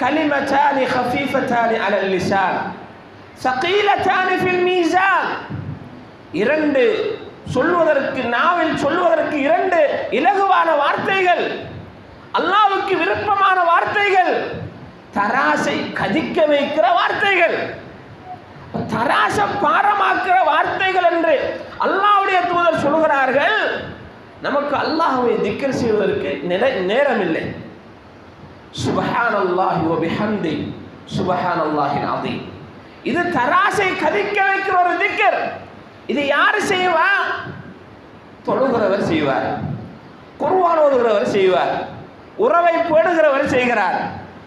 கலிமத்தானி ஹஃபீஃபத்தானி அலல் லிசான் சகீலத்தானி ஃபில் மீசான் இரண்டு சொல்வதற்கு நாவில் சொல்வதற்கு இரண்டு இலகுவான வார்த்தைகள். அல்லாவுக்கு விருப்பமான வார்த்தைகள். தராசை கதிக்க வைக்கிற வார்த்தைகள். தராச பாரமாக்குற வார்த்தைகள் என்று அல்லாவுடைய தூதர் சொல்கிறார்கள் நமக்கு அல்லாஹுவை திக்கர் செய்வதற்கு நேரம் இல்லை சுபஹான் அல்லாஹி வபிஹம்தி சுபஹான் அல்லாஹின் அதி இது தராசை கதிக்க வைக்கிற ஒரு திக்கர். இது யார் செய்வா? தொழுகிறவர் செய்வார். குருவான் ஓதுகிறவர் செய்வார். உறவை பேடுகிறவர் செய்கிறார்.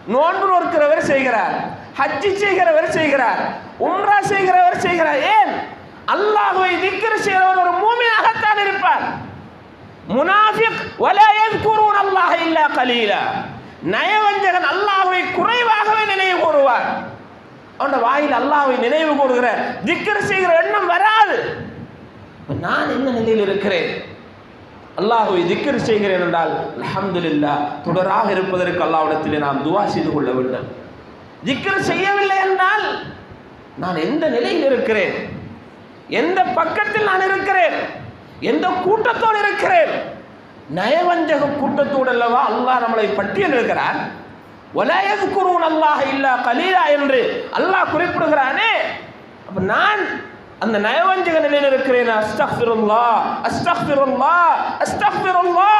நோன்பு நோக்கிறவர் செய்கிறார். ஹஜ்ஜி செய்கிறவர் செய்கிறார். உம்ரா செய்கிறவர் செய்கிறார். ஏன்? அல்லாஹுவை திக்கர் செய்கிறவர் ஒரு மூமியாகத்தான் இருப்பார். முனாஃபிக் வலா குருவன் அல்லாஹ இல்லா கலீலா. நயவஞ்சகன் அல்லாஹுவை குறைவாகவே நினைவு கூறுவார். அவன் வாயில் அல்லாஹுவை நினைவு கூறுகிற திக்கர் செய்கிற எண்ணம் வராது. நான் என்ன நிலையில் இருக்கிறேன்? அல்லாஹுவை திக்கர் செய்கிறேன் என்றால் அல்ஹம்துலில்லாஹ் தொடராக இருப்பதற்கு அல்லாவிடத்தில் நாம் துவா செய்து கொள்ள வேண்டும். திக்கர் செய்யவில்லை என்றால் நான் எந்த நிலையில் இருக்கிறேன்? எந்த பக்கத்தில் நான் இருக்கிறேன்? எந்த கூட்டத்தோடு இருக்கிறேன்? நயவஞ்சக கூட்டத்தோடு அல்லவா அல்லாஹ் நம்மளை பட்டியல் இருக்கிறான் ஒலையதுக்குருவன் அல்லாஹ் இல்லா கலீலா என்று அல்லாஹ் குறிப்பிடுகிறானே. அப்ப நான் அந்த நயவஞ்சக நிலையில் இருக்கிறேன். அஸ்தஃபிருல்லா அஸ்தஃபிருல்லா அஸ்தஃபிருல்லா.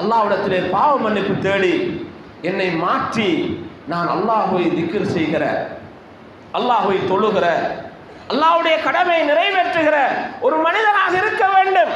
அல்லாஹ்விடத்திலே பாவ மன்னிப்பு தேடி என்னை மாற்றி நான் அல்லாஹுவை திக்கிர் செய்கிற அல்லாஹுவை தொழுகிற அல்லாஹ்வுடைய கடமையை நிறைவேற்றுகிற ஒரு மனிதனாக இருக்க வேண்டும்.